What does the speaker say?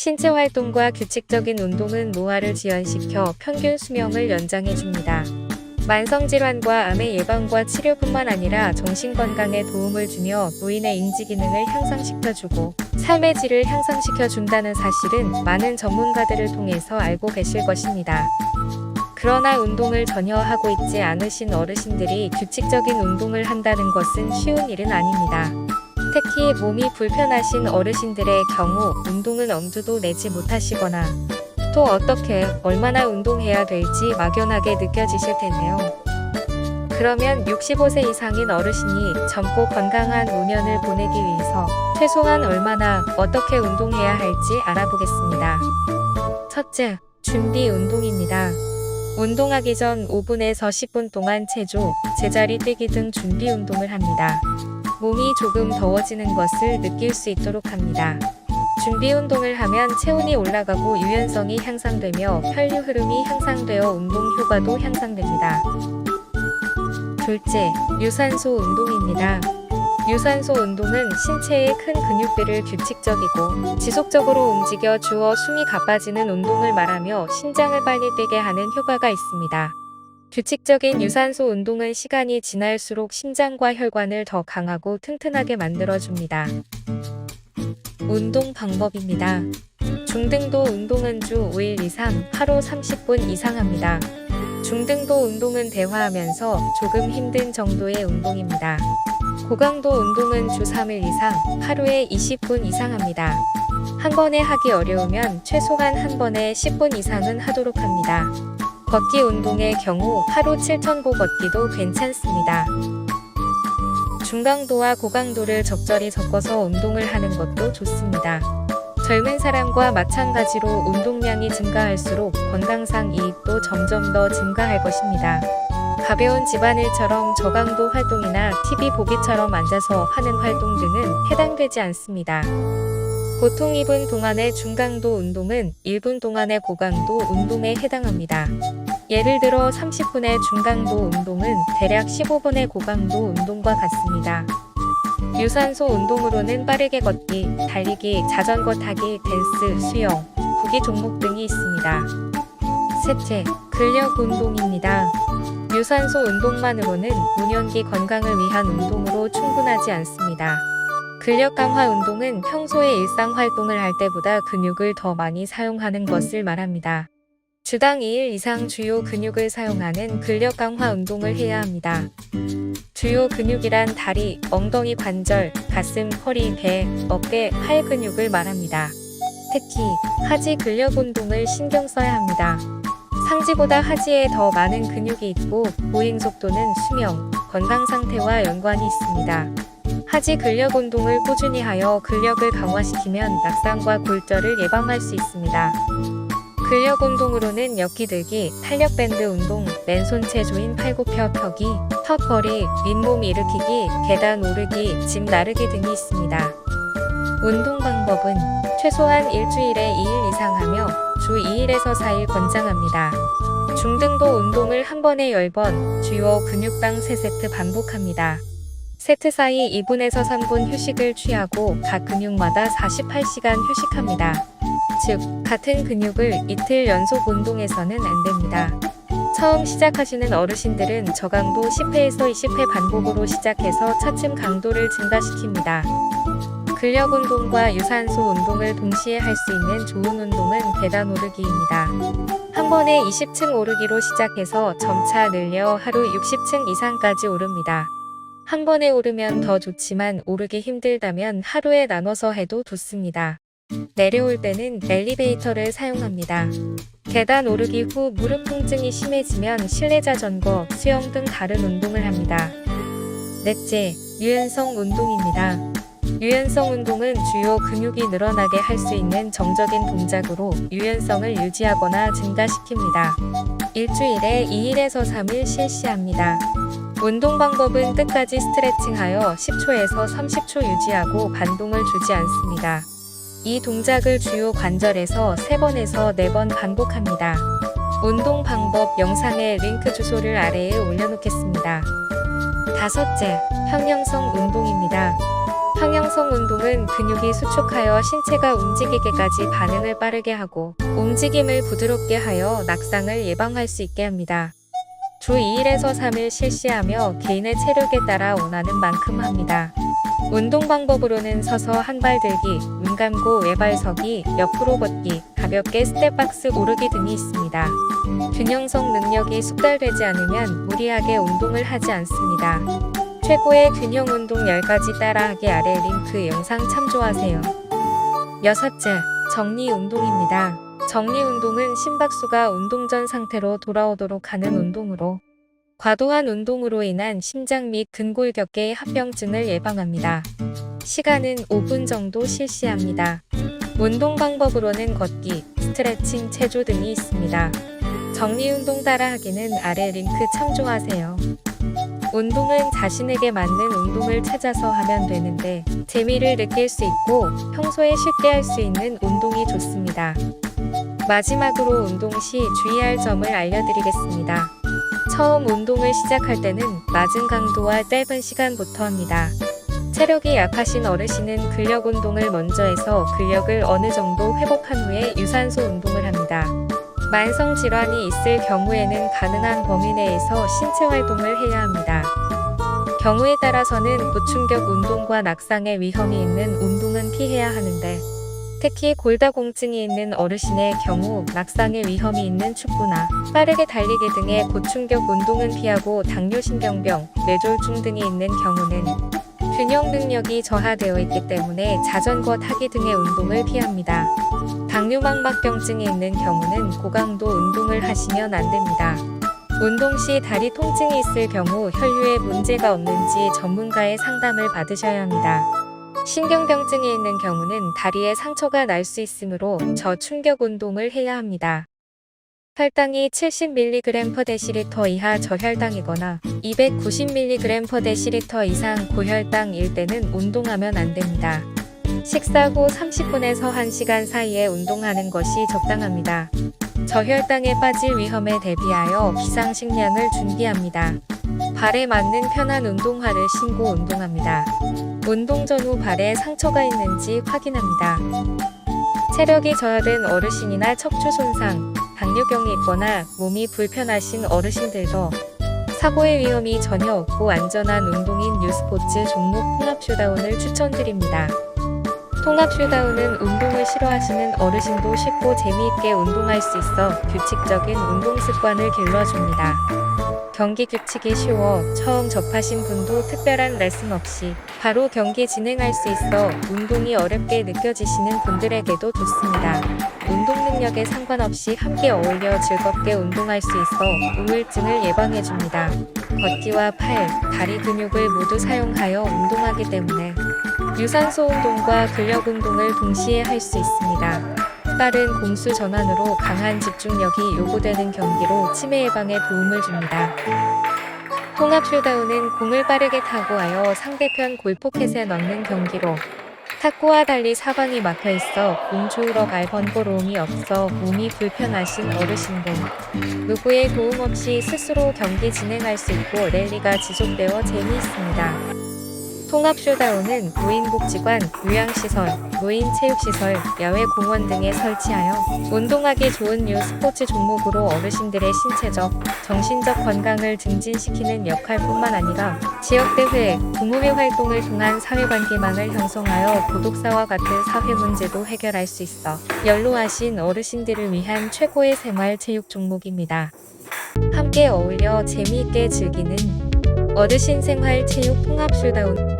신체 활동과 규칙적인 운동은 노화를 지연시켜 평균 수명을 연장해 줍니다. 만성질환과 암의 예방과 치료뿐만 아니라 정신건강에 도움을 주며 노인의 인지기능을 향상시켜주고 삶의 질을 향상시켜준다는 사실은 많은 전문가들을 통해서 알고 계실 것입니다. 그러나 운동을 전혀 하고 있지 않으신 어르신들이 규칙적인 운동을 한다는 것은 쉬운 일은 아닙니다. 특히 몸이 불편하신 어르신들의 경우 운동은 엄두도 내지 못하시거나 또 어떻게 얼마나 운동해야 될지 막연하게 느껴지실 텐데요. 그러면 65세 이상인 어르신이 젊고 건강한 노년을 보내기 위해서 최소한 얼마나 어떻게 운동해야 할지 알아보겠습니다. 첫째, 준비 운동입니다. 운동하기 전 5분에서 10분 동안 체조, 제자리 뛰기 등 준비 운동을 합니다. 몸이 조금 더워지는 것을 느낄 수 있도록 합니다. 준비 운동을 하면 체온이 올라가고 유연성이 향상되며 혈류 흐름이 향상되어 운동 효과도 향상됩니다. 둘째, 유산소 운동입니다. 유산소 운동은 신체의 큰 근육들을 규칙적이고 지속적으로 움직여 주어 숨이 가빠지는 운동을 말하며 신장을 빨리 뛰게 하는 효과가 있습니다. 규칙적인 유산소 운동은 시간이 지날수록 심장과 혈관을 더 강하고 튼튼하게 만들어줍니다. 운동 방법입니다. 중등도 운동은 주 5일 이상, 하루 30분 이상 합니다. 중등도 운동은 대화하면서 조금 힘든 정도의 운동입니다. 고강도 운동은 주 3일 이상, 하루에 20분 이상 합니다. 한 번에 하기 어려우면 최소한 한 번에 10분 이상은 하도록 합니다. 걷기 운동의 경우 하루 7,000보 걷기도 괜찮습니다. 중강도와 고강도를 적절히 섞어서 운동을 하는 것도 좋습니다. 젊은 사람과 마찬가지로 운동량이 증가할수록 건강상 이익도 점점 더 증가할 것입니다. 가벼운 집안일처럼 저강도 활동이나 TV 보기처럼 앉아서 하는 활동 등은 해당되지 않습니다. 보통 2분 동안의 중강도 운동은 1분 동안의 고강도 운동에 해당합니다. 예를 들어 30분의 중강도 운동은 대략 15분의 고강도 운동과 같습니다. 유산소 운동으로는 빠르게 걷기, 달리기, 자전거 타기, 댄스, 수영, 구기 종목 등이 있습니다. 셋째, 근력 운동입니다. 유산소 운동만으로는 노년기 건강을 위한 운동으로 충분하지 않습니다. 근력 강화 운동은 평소에 일상 활동을 할 때보다 근육을 더 많이 사용하는 것을 말합니다. 주당 2일 이상 주요 근육을 사용하는 근력 강화 운동을 해야 합니다. 주요 근육이란 다리, 엉덩이 관절, 가슴, 허리, 배, 어깨, 팔 근육을 말합니다. 특히 하지 근력 운동을 신경 써야 합니다. 상지보다 하지에 더 많은 근육이 있고 보행 속도는 수명, 건강 상태와 연관이 있습니다. 하지 근력 운동을 꾸준히 하여 근력을 강화시키면 낙상과 골절을 예방할 수 있습니다. 근력 운동으로는 역기 들기, 탄력 밴드 운동, 맨손 체조인 팔굽혀 펴기, 턱걸이, 윗몸 일으키기, 계단 오르기, 집 나르기 등이 있습니다. 운동 방법은 최소한 일주일에 2일 이상 하며 주 2일에서 4일 권장합니다. 중등도 운동을 한 번에 10번, 주요 근육당 3세트 반복합니다. 세트 사이 2분에서 3분 휴식을 취하고 각 근육마다 48시간 휴식합니다. 즉, 같은 근육을 이틀 연속 운동해서는 안 됩니다. 처음 시작하시는 어르신들은 저강도 10회에서 20회 반복으로 시작해서 차츰 강도를 증가시킵니다. 근력 운동과 유산소 운동을 동시에 할 수 있는 좋은 운동은 계단 오르기입니다. 한 번에 20층 오르기로 시작해서 점차 늘려 하루 60층 이상까지 오릅니다. 한 번에 오르면 더 좋지만 오르기 힘들다면 하루에 나눠서 해도 좋습니다. 내려올 때는 엘리베이터를 사용합니다. 계단 오르기 후 무릎 통증이 심해지면 실내 자전거, 수영 등 다른 운동을 합니다. 넷째, 유연성 운동입니다. 유연성 운동은 주요 근육이 늘어나게 할 수 있는 정적인 동작으로 유연성을 유지하거나 증가시킵니다. 일주일에 2일에서 3일 실시합니다. 운동 방법은 끝까지 스트레칭하여 10초에서 30초 유지하고 반동을 주지 않습니다. 이 동작을 주요 관절에서 3번에서 4번 반복합니다. 운동 방법 영상의 링크 주소를 아래에 올려놓겠습니다. 다섯째, 평형성 운동입니다. 항형성 운동은 근육이 수축하여 신체가 움직이기까지 반응을 빠르게 하고 움직임을 부드럽게 하여 낙상을 예방할 수 있게 합니다. 주 2일에서 3일 실시하며 개인의 체력에 따라 원하는 만큼 합니다. 운동 방법으로는 서서 한 발 들기, 눈 감고 외발 서기, 옆으로 걷기, 가볍게 스텝박스 오르기 등이 있습니다. 균형성 능력이 숙달되지 않으면 무리하게 운동을 하지 않습니다. 최고의 균형 운동 10가지 따라하기 아래 링크 영상 참조하세요. 여섯째, 정리 운동입니다. 정리 운동은 심박수가 운동 전 상태로 돌아오도록 하는 운동으로 과도한 운동으로 인한 심장 및 근골격계 합병증을 예방합니다. 시간은 5분 정도 실시합니다. 운동 방법으로는 걷기, 스트레칭, 체조 등이 있습니다. 정리 운동 따라하기는 아래 링크 참조하세요. 운동은 자신에게 맞는 운동을 찾아서 하면 되는데 재미를 느낄 수 있고 평소에 쉽게 할 수 있는 운동이 좋습니다. 마지막으로 운동 시 주의할 점을 알려드리겠습니다. 처음 운동을 시작할 때는 낮은 강도와 짧은 시간부터 합니다. 체력이 약하신 어르신은 근력 운동을 먼저 해서 근력을 어느 정도 회복한 후에 유산소 운동을 합니다. 만성 질환이 있을 경우에는 가능한 범위 내에서 신체 활동을 해야 합니다. 경우에 따라서는 고충격 운동과 낙상의 위험이 있는 운동은 피해야 하는데 특히 골다공증이 있는 어르신의 경우 낙상의 위험이 있는 축구나 빠르게 달리기 등의 고충격 운동은 피하고 당뇨신경병, 뇌졸중 등이 있는 경우는 균형 능력이 저하되어 있기 때문에 자전거 타기 등의 운동을 피합니다. 당뇨망막병증이 있는 경우는 고강도 운동을 하시면 안 됩니다. 운동 시 다리 통증이 있을 경우 혈류에 문제가 없는지 전문가의 상담을 받으셔야 합니다. 신경병증이 있는 경우는 다리에 상처가 날 수 있으므로 저충격 운동을 해야 합니다. 혈당이 70mg/dL 이하 저혈당이거나 290mg/dL 이상 고혈당일 때는 운동하면 안 됩니다. 식사 후 30분에서 1시간 사이에 운동하는 것이 적당합니다. 저혈당에 빠질 위험에 대비하여 비상식량을 준비합니다. 발에 맞는 편한 운동화를 신고 운동합니다. 운동 전후 발에 상처가 있는지 확인합니다. 체력이 저하된 어르신이나 척추 손상, 당뇨병이 있거나 몸이 불편하신 어르신들도 사고의 위험이 전혀 없고 안전한 운동인 뉴스포츠 종목 통합 슈다운을 추천드립니다. 통합 슈다운은 운동을 싫어하시는 어르신도 쉽고 재미있게 운동할 수 있어 규칙적인 운동 습관을 길러줍니다. 경기 규칙이 쉬워 처음 접하신 분도 특별한 레슨 없이 바로 경기 진행할 수 있어 운동이 어렵게 느껴지시는 분들에게도 좋습니다. 운동 능력에 상관없이 함께 어울려 즐겁게 운동할 수 있어 우울증을 예방해줍니다. 걷기와 팔, 다리 근육을 모두 사용하여 운동하기 때문에 유산소 운동과 근력 운동을 동시에 할 수 있습니다. 빠른 공수 전환으로 강한 집중력이 요구되는 경기로 치매 예방에 도움을 줍니다. 통합 슈다운은 공을 빠르게 타구하여 상대편 골포켓에 넣는 경기로 탁구와 달리 사방이 막혀 있어 공 주우러 갈 번거로움이 없어 몸이 불편하신 어르신 등 누구의 도움 없이 스스로 경기 진행할 수 있고 랠리가 지속되어 재미있습니다. 통합 쇼다운은 노인복지관, 요양시설, 노인체육시설, 야외공원 등에 설치하여 운동하기 좋은 뉴 스포츠 종목으로 어르신들의 신체적, 정신적 건강을 증진시키는 역할뿐만 아니라 지역대회, 동호회 활동을 통한 사회관계망을 형성하여 도덕사와 같은 사회 문제도 해결할 수 있어 연로하신 어르신들을 위한 최고의 생활체육 종목입니다. 함께 어울려 재미있게 즐기는 어르신 생활 체육 통합 쇼다운